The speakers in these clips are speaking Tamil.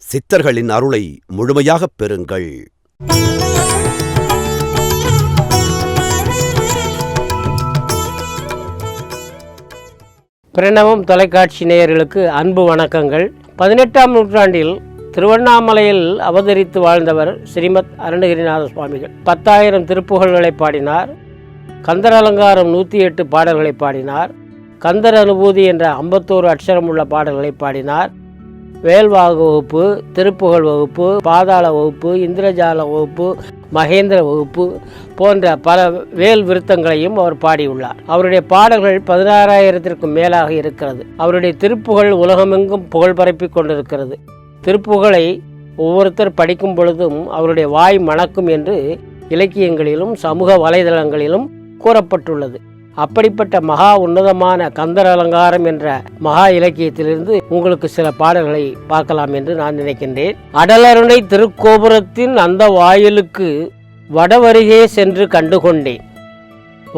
சித்தர்களின் அருளை முழுமையாகப் பெறுங்கள். பிரணவம் தொலைக்காட்சி நேயர்களுக்கு அன்பு வணக்கங்கள். பதினெட்டாம் நூற்றாண்டில் திருவண்ணாமலையில் அவதரித்து வாழ்ந்தவர் ஸ்ரீமத் அருணகிரிநாத சுவாமிகள். பத்தாயிரம் திருப்புகழ்களை பாடினார். கந்தர் அலங்காரம் நூற்றி எட்டு பாடல்களை பாடினார். கந்தர் அனுபூதி என்ற ஐம்பத்தோரு அட்சரம் உள்ள பாடல்களை பாடினார். வேல்வாகு வகுப்பு திருப்புகழ் வகுப்பு பாதாள வகுப்பு இந்திரஜால வகுப்பு மகேந்திர வகுப்பு போன்ற பல வேல் விருத்தங்களையும் அவர் பாடியுள்ளார். அவருடைய பாடல்கள் பதினாறாயிரத்திற்கும் மேலாக இருக்கிறது. அவருடைய திருப்புகழ் உலகமெங்கும் புகழ் பரப்பி கொண்டிருக்கிறது. திருப்புகழை ஒவ்வொருத்தர் படிக்கும் பொழுதும் அவருடைய வாய் மணக்கும் என்று இலக்கியங்களிலும் சமூக வலைதளங்களிலும் கூறப்பட்டுள்ளது. அப்படிப்பட்ட மகா உன்னதமான கந்தர் அலங்காரம் என்ற மகா இலக்கியத்திலிருந்து உங்களுக்கு சில பாடல்களை பார்க்கலாம் என்று நான் நினைக்கின்றேன். அடலருணை திருக்கோபுரத்தின் அந்த வாயிலுக்கு வடவருகே சென்று கண்டுகொண்டேன்.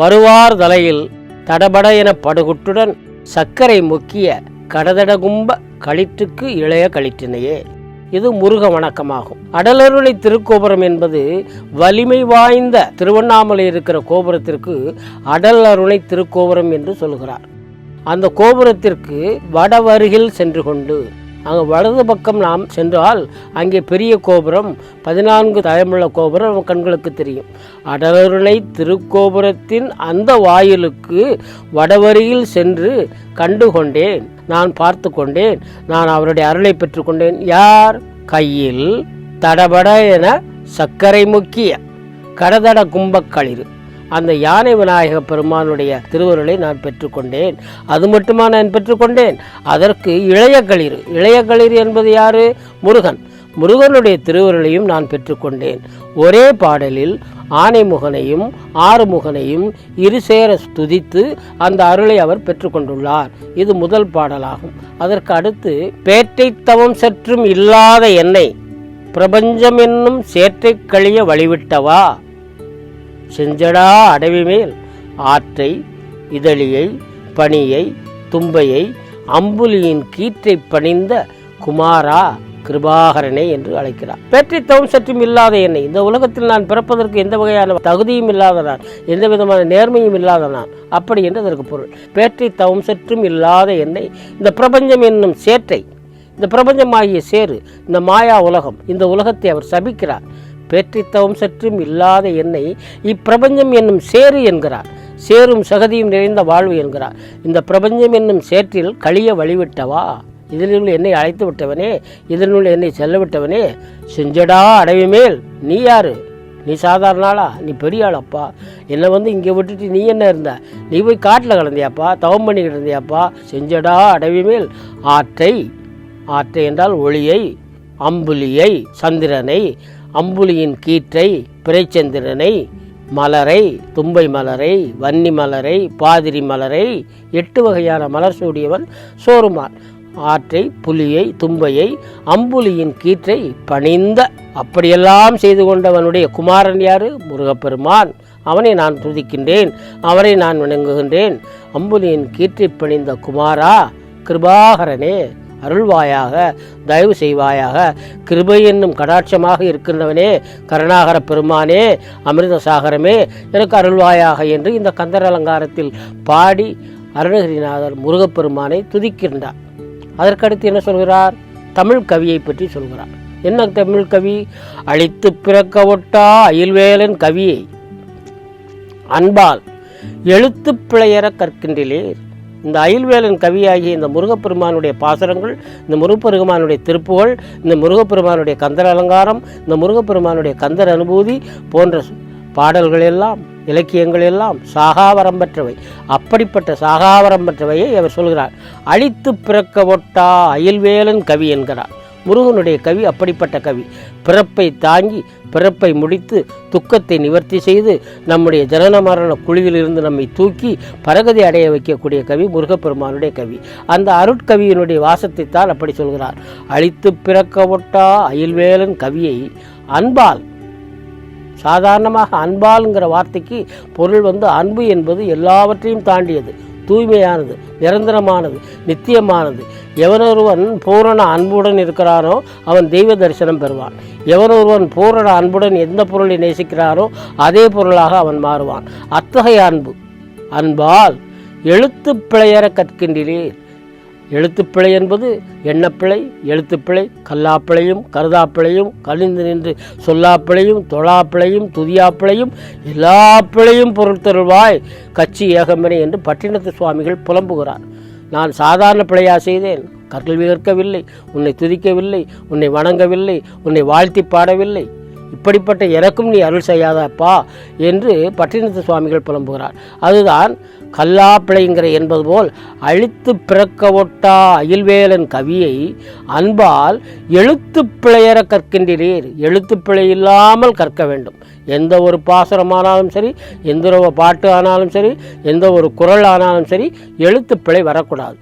வருவார் தலையில் தடபட என படுகுட்டுடன் சர்க்கரை முக்கிய கடதடகும்ப களிற்றுக்கு இளைய களிற்றினையே இது முருக வணக்கமாகும். அடலருளை திருக்கோபுரம் என்பது வலிமை வாய்ந்த திருவண்ணாமலை இருக்கிற கோபுரத்திற்கு அடல் அருணை திருக்கோபுரம் என்று சொல்கிறார். அந்த கோபுரத்திற்கு வடவருகில் சென்று கொண்டு அங்கே வலது பக்கம் நாம் சென்றால் அங்கே பெரிய கோபுரம் பதினான்கு தயமுள்ள கோபுரம் கண்களுக்கு தெரியும். அடலருணை திருக்கோபுரத்தின் அந்த வாயிலுக்கு வடவரியில் சென்று கண்டு கொண்டேன் நான் பார்த்து கொண்டேன். நான் அவருடைய அருளை பெற்றுக்கொண்டேன் யார்? கையில் தடபட என சர்க்கரை முக்கிய கடதட கும்பக்களிறு. அந்த யானை விநாயக பெருமானுடைய திருவருளை நான் பெற்றுக்கொண்டேன். அது மட்டுமா நான் பெற்றுக்கொண்டேன்? அதற்கு இளைய களிர் இளைய களிர் என்பது யாரு? முருகன். முருகனுடைய திருவருளையும் நான் பெற்றுக்கொண்டேன். ஒரே பாடலில் ஆனைமுகனையும் ஆறுமுகனையும் இருசேர துதித்து அந்த அருளை அவர் பெற்றுக்கொண்டுள்ளார். இது முதல் பாடலாகும். அதற்கு அடுத்து பேட்டை தவம் சற்றும் இல்லாத என்னை பிரபஞ்சம் என்னும் சேற்றை கழிய வழிவிட்டவா? செஞ்சடா அடவி மேல் ஆற்றை இதழியை பனியை தும்பையை அம்புலியின் கீற்றை பணிந்த குமாரா கிருபாகரனே என்று அழைக்கிறார். பேற்றித்தவம் சற்றும் இல்லாத என்னை. இந்த உலகத்தில் நான் பிறப்பதற்கு எந்த வகையான தகுதியும் இல்லாத நான் எந்த விதமான நேர்மையும் இல்லாத நான் அப்படி என்று அதற்கு பொருள். பேற்றித்தவம் சற்றும் இல்லாத என்னை. இந்த பிரபஞ்சம் என்னும் சேற்றை இந்த பிரபஞ்சமாகிய சேரு இந்த மாயா உலகம் இந்த உலகத்தை அவர் சபிக்கிறார். பேற்றித்தவம் சற்றும் இல்லாத என்னை இப்பிரபஞ்சம் என்னும் சேரு என்கிறார். சேரும் சகதியும் நிறைந்த வாழ்வு என்கிறார். இந்த பிரபஞ்சம் என்னும் சேற்றில் கழிய வழிவிட்டவா? இதனுள் என்னை அழைத்து விட்டவனே? இதனுள் என்னை செல்ல விட்டவனே? செஞ்சடா அடவி மேல். நீ யாரு? நீ சாதாரண ஆளா? நீ பெரிய ஆளப்பா? என்னை வந்து இங்கே விட்டுட்டு நீ என்ன இருந்த? நீ போய் காட்டில் கலந்தியாப்பா? தவம் பண்ணிக்கிட்டு இருந்தியாப்பா? செஞ்சடா அடவி மேல். ஆற்றை. ஆற்றை என்றால் ஒளியை அம்புலியை சந்திரனை அம்புலியின் கீற்றை பிறைச்சந்திரனை மலரை தும்பை மலரை வன்னி மலரை பாதிரி மலரை எட்டு வகையான மலர் சூடியவன் சோறுமான் ஆற்றை புலியை தும்பையை அம்புலியின் கீற்றை பணிந்த அப்படியெல்லாம் செய்து கொண்டவனுடைய குமாரன் யாரு? முருகப்பெருமான். அவனை நான் துதிக்கின்றேன் அவரை நான் வணங்குகின்றேன். அம்புலியின் கீற்றை பணிந்த குமாரா? கிருபாகரனே. அருள்வாயாக தயவு செய்வாயாக. கிருபை என்னும் கடாட்சமாக இருக்கின்றவனே கருணாகர பெருமானே அமிர்த சாகரமே எனக்கு அருள்வாயாக என்று இந்த கந்தர் அலங்காரத்தில் பாடி அருணகிரிநாதர் முருகப்பெருமானை துதிக்கின்றார். அதற்கடுத்து என்ன சொல்கிறார்? தமிழ் கவியை பற்றி சொல்கிறார். என்ன தமிழ் கவி? அழித்து பிறக்க ஒட்டா அயில்வேலன் கவியை. அன்பால் எழுத்து பிழையற கற்கின்றீர். இந்த அயில்வேலன் கவியாகிய இந்த முருகப்பெருமானுடைய பாசுரங்கள் இந்த முருகப்பெருமானுடைய திருப்புகள் இந்த முருகப்பெருமானுடைய கந்தர் அலங்காரம் இந்த முருகப்பெருமானுடைய கந்தர் அனுபூதி போன்ற பாடல்கள் எல்லாம் இலக்கியங்கள் எல்லாம் சாகாவரம் பெற்றவை. அப்படிப்பட்ட சாகாவரம் பெற்றவையை அவர் சொல்கிறார். அழித்து பிறக்க ஒட்டா அயில்வேலன் கவி என்கிறார். முருகனுடைய கவி அப்படிப்பட்ட கவி. பிறப்பை தாங்கி பிறப்பை முடித்து துக்கத்தை நிவர்த்தி செய்து நம்முடைய ஜனன மரண குழியிலிருந்து நம்மை தூக்கி பரகதி அடைய வைக்கக்கூடிய கவி முருகப்பெருமானுடைய கவி. அந்த அருட்கவியினுடைய வாசத்தை தான் அப்படி சொல்கிறார். அழித்து பிறக்க ஒட்டா அயில்வேலன் கவியை அன்பால் சாதாரணமாக அன்பால்ங்கிற வார்த்தைக்கு பொருள் வந்து அன்பு என்பது எல்லாவற்றையும் தாண்டியது. தூய்மையானது நிரந்தரமானது நித்தியமானது. எவனொருவன் பூரண அன்புடன் இருக்கிறானோ அவன் தெய்வ தரிசனம் பெறுவான். எவனொருவன் பூரண அன்புடன் எந்த பொருளை நேசிக்கிறானோ அதே பொருளாக அவன் மாறுவான். அத்தகைய அன்பு அன்பால் எழுத்து பிழையற கற்கின்றீர். எழுத்துப்பிழை என்பது எண்ணப்பிழை எழுத்துப்பிழை கல்லாப்பிழையும் கருதாப்பிழையும் கலிந்து நின்று சொல்லாப்பிழையும் தொழாப்பிழையும் துதியாப்பிழையும் எல்லா பிழையும் பொருட்தருள்வாய் கட்சி ஏகம்பனை என்று பட்டினத்து சுவாமிகள் புலம்புகிறார். நான் சாதாரண பிழையா செய்தேன். கற்கள் கற்கவில்லை உன்னை துதிக்கவில்லை உன்னை வணங்கவில்லை உன்னை வாழ்த்தி பாடவில்லை. இப்படிப்பட்ட எனக்கும் நீ அருள் செய்யாதப்பா என்று பட்டினத்து சுவாமிகள் புலம்புகிறார். அதுதான் கல்லாப்பிளைங்கிற என்பது போல் அழித்து பிறக்க ஒட்டா அயில்வேலன் கவியை அன்பால் எழுத்து பிழையற கற்கின்றீர். எழுத்து பிழை இல்லாமல் கற்க வேண்டும். எந்த ஒரு பாசுரமானாலும் சரி எந்த ஒரு பாட்டு ஆனாலும் சரி எந்த ஒரு குரல் ஆனாலும் சரி எழுத்து பிழை வரக்கூடாது.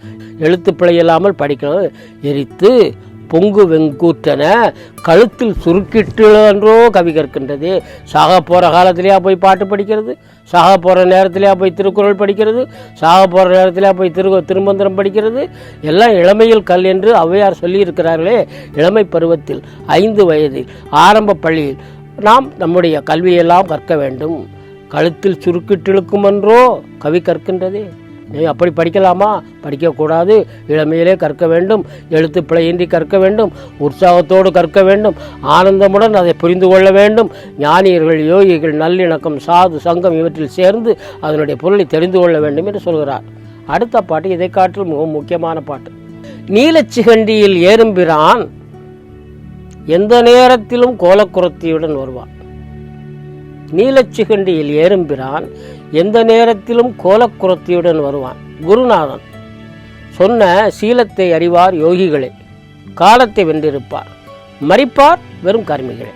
எழுத்து பிழை இல்லாமல் படிக்கணும். எரித்து பொங்கு வெங்கூற்றன கழுத்தில் சுருக்கிட்டுன்றோ கவி கற்கின்றது. சாக போகிற காலத்திலேயா போய் பாட்டு படிக்கிறது சாக போகிற நேரத்திலேயா போய் திருக்குறள் படிக்கிறது சாக போகிற நேரத்திலேயா போய் திரு திருமந்திரம் படிக்கிறது. எல்லாம் இளமையில் கல் என்று ஔவையார் சொல்லியிருக்கிறார்களே இளமை பருவத்தில் ஐந்து வயதில் ஆரம்ப பள்ளியில். நாம் நம்முடைய கல்வியெல்லாம் கற்க வேண்டும். கழுத்தில் சுருக்கிட்டிழுக்குமென்றோ கவி கற்கின்றதே. நீ அப்படி படிக்கலாமா? படிக்கக்கூடாது. இளமையிலே கற்க வேண்டும். எழுத்து பிழையின்றி கற்க வேண்டும். உற்சாகத்தோடு கற்க வேண்டும். ஆனந்தமுடன் அதை புரிந்து கொள்ள வேண்டும். ஞானியர்கள் யோகிகள் நல்லிணக்கம் சாது சங்கம் இவற்றில் சேர்ந்து அதனுடைய பொருளை தெரிந்து கொள்ள வேண்டும் என்று சொல்கிறார். அடுத்த பாட்டு இதை காற்றில் மிகவும் முக்கியமான பாட்டு. நீலச்சிகண்டியில் ஏறும்பிரான் எந்த நேரத்திலும் கோலக்குரத்தியுடன் வருவான். நீலச்சிகண்டியில் ஏறும்பிரான் எந்த நேரத்திலும் கோலக்குரத்தியுடன் வருவான் குருநாதன். சொன்ன சீலத்தை அறிவார் யோகிகளே காலத்தை வென்றிருப்பார். மறிப்பார் வெறும் கர்மிகளே.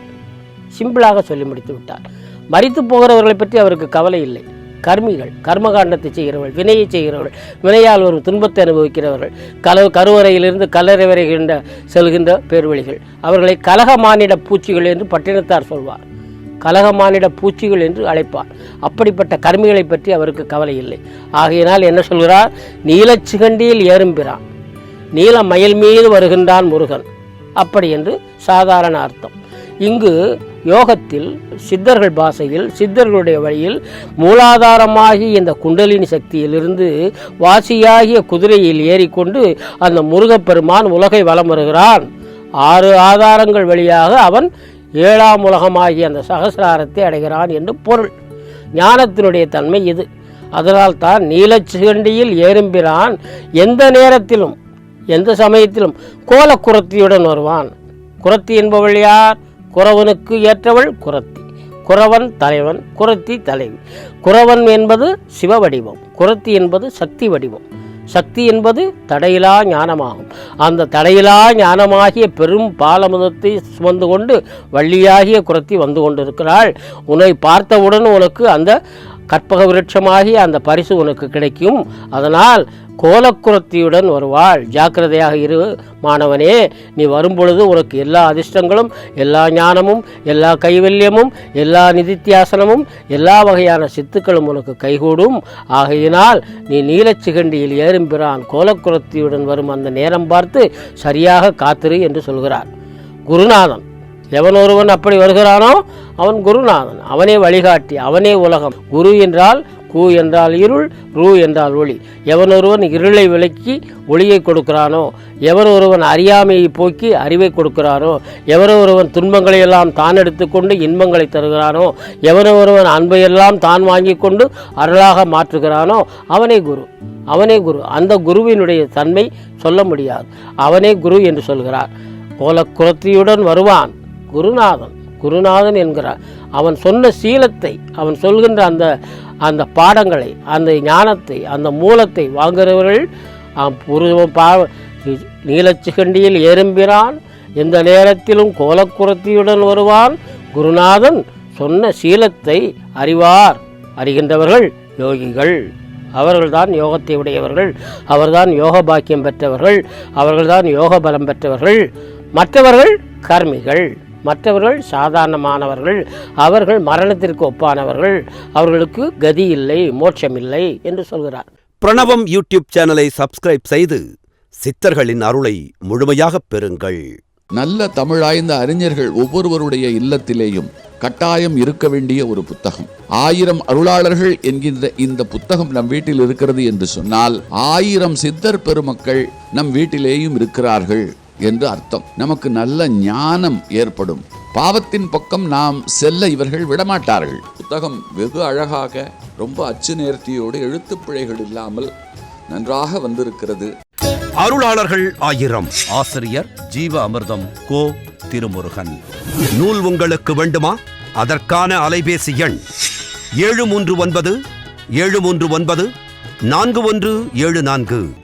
சிம்பிளாக சொல்லி முடித்து விட்டார். மறித்து போகிறவர்களை பற்றி அவருக்கு கவலை இல்லை. கர்மிகள் கர்மகாண்டத்தை செய்கிறவர்கள் வினையை செய்கிறவர்கள் வினையால் வரும் துன்பத்தை அனுபவிக்கிறவர்கள் கல கருவறையிலிருந்து கல்லறை வரைகின்ற செல்கின்ற பேர்வழிகள். அவர்களை கலக மானிட பூச்சிகள் என்று பட்டினத்தார் சொல்வார். கலகமானிட பூச்சிகள் என்று அழைப்பார். அப்படிப்பட்ட கருமிகளை பற்றி அவருக்கு கவலை இல்லை. ஆகையினால் என்ன சொல்கிறார்? நீலச்சிகண்டியில் ஏறும்பிறான் நீல மயில் மீது வருகின்றான் முருகன். அப்படி என்று சாதாரண அர்த்தம். இங்கு யோகத்தில் சித்தர்கள் பாஷையில் சித்தர்களுடைய வழியில் மூலாதாரமாகி இந்த குண்டலினி சக்தியிலிருந்து வாசியாகிய குதிரையில் ஏறிக்கொண்டு அந்த முருகப்பெருமான் உலகை வலம் வருகிறான். ஆறு ஆதாரங்கள் வழியாக அவன் ஏழாம் உலகமாகிய அந்த சகசிராரத்தை அடைகிறான் என்று பொருள். ஞானத்தினுடைய தன்மை இது. அதனால்தான் நீலச்சிகண்டியில் ஏறும்பிறான் எந்த நேரத்திலும் எந்த சமயத்திலும் கோலக்குரத்தியுடன் வருவான். குரத்தி என்பவள் யார்? குறவனுக்கு ஏற்றவள் குரத்தி. குறவன் தலைவன் குரத்தி தலைவி. குறவன் என்பது சிவ வடிவம் குரத்தி என்பது சக்தி வடிவம். சக்தி என்பது தடையிலா ஞானமாகும். அந்த தடையிலா ஞானமாகிய பெரும் பாலமுதத்தை சுமந்து கொண்டு வள்ளியாகிய குரத்தி வந்து கொண்டிருக்கிறாள். உன்னை பார்த்தவுடன் உனக்கு அந்த கற்பக விருட்சமாகிய அந்த பரிசு உனக்கு கிடைக்கும். அதனால் கோலக்குரத்தியுடன் வருவாள். ஜாக்கிரதையாக இரு மாணவனே நீ வரும்பொழுது உனக்கு எல்லா அதிர்ஷ்டங்களும் எல்லா ஞானமும் எல்லா கைவல்யமும் எல்லா நிதித்தியாசனமும் எல்லா வகையான சித்துக்களும் உனக்கு கைகூடும். ஆகையினால் நீ நீலச்சிகண்டியில் ஏறும்பிறான். கோலக்குரத்தியுடன் வரும் அந்த நேரம் பார்த்து சரியாக காத்திரு என்று சொல்கிறார். குருநாதன். எவன் ஒருவன் அப்படி வருகிறானோ அவன் குருநாதன். அவனே வழிகாட்டி அவனே உலகம். குரு என்றால் கு என்றால் இருள் ரூ என்றால் ஒளி. எவன் ஒருவன் இருளை விலக்கி ஒளியை கொடுக்கிறானோ எவர் ஒருவன் அறியாமையை போக்கி அறிவை கொடுக்கிறானோ எவர் ஒருவன் துன்பங்களை எல்லாம் தான் எடுத்துக்கொண்டு இன்பங்களை தருகிறானோ எவர் ஒருவன் அன்பையெல்லாம் தான் வாங்கி கொண்டு அருளாக மாற்றுகிறானோ அவனே குரு. அவனே குரு. அந்த குருவினுடைய தன்மை சொல்ல முடியாது. அவனே குரு என்று சொல்கிறார். கோலக்குரத்தியுடன் வருவான் குருநாதன். குருநாதன் என்கிறார். அவன் சொன்ன சீலத்தை அவன் சொல்கின்ற அந்த அந்த பாடங்களை அந்த ஞானத்தை அந்த மூலத்தை வாங்குகிறவர்கள் ஆம், பா நீலச்சிகண்டியில் ஏறும்பிறான் எந்த நேரத்திலும் கோலக்குரத்தியுடன் வருவான். குருநாதன் சொன்ன சீலத்தை அறிவார் அறிகின்றவர்கள் யோகிகள். அவர்கள்தான் யோகத்தை உடையவர்கள் அவர்தான் யோக பாக்கியம் பெற்றவர்கள் அவர்கள்தான் யோக பலம் பெற்றவர்கள் மற்றவர்கள் கர்மிகள். மற்றவர்கள் சாதாரணமானவர்கள் அவர்கள் மரணத்திற்கு ஒப்பானவர்கள் அவர்களுக்கு கதி இல்லை மோட்சம் இல்லை என்று சொல்கிறார். பிரணவம் யூடியூப் சேனலை சப்ஸ்கிரைப் செய்து சித்தர்களின் அருளை முழுமையாகப் பெறுங்கள். நல்ல தமிழாய்ந்த அறிஞர்கள் ஒவ்வொருவருடைய இல்லத்திலேயும் கட்டாயம் இருக்க வேண்டிய ஒரு புத்தகம். ஆயிரம் அருளாளர்கள் என்கின்ற இந்த புத்தகம் நம் வீட்டில் இருக்கிறது என்று சொன்னால் ஆயிரம் சித்தர் பெருமக்கள் நம் வீட்டிலேயும் இருக்கிறார்கள். என்று அர்த்தம். நமக்கு நல்ல ஞானம் ஏற்படும். பாவத்தின் பக்கம் நாம் செல்ல இவர்கள் விடமாட்டார்கள். புத்தகம் வெகு அழகாக ரொம்ப அச்சு நேர்த்தியோடு எழுத்து பிழைகள் இல்லாமல் நன்றாக வந்திருக்கிறது. அருளாளர்கள் ஆயிரம். ஆசிரியர் ஜீவ அமிர்தம் கோ திருமுருகன். நூல் உங்களுக்கு வேண்டுமா? அதற்கான அலைபேசி எண் ஏழு மூன்று ஒன்பது ஏழு மூன்று ஒன்பது நான்கு ஒன்று ஏழு நான்கு.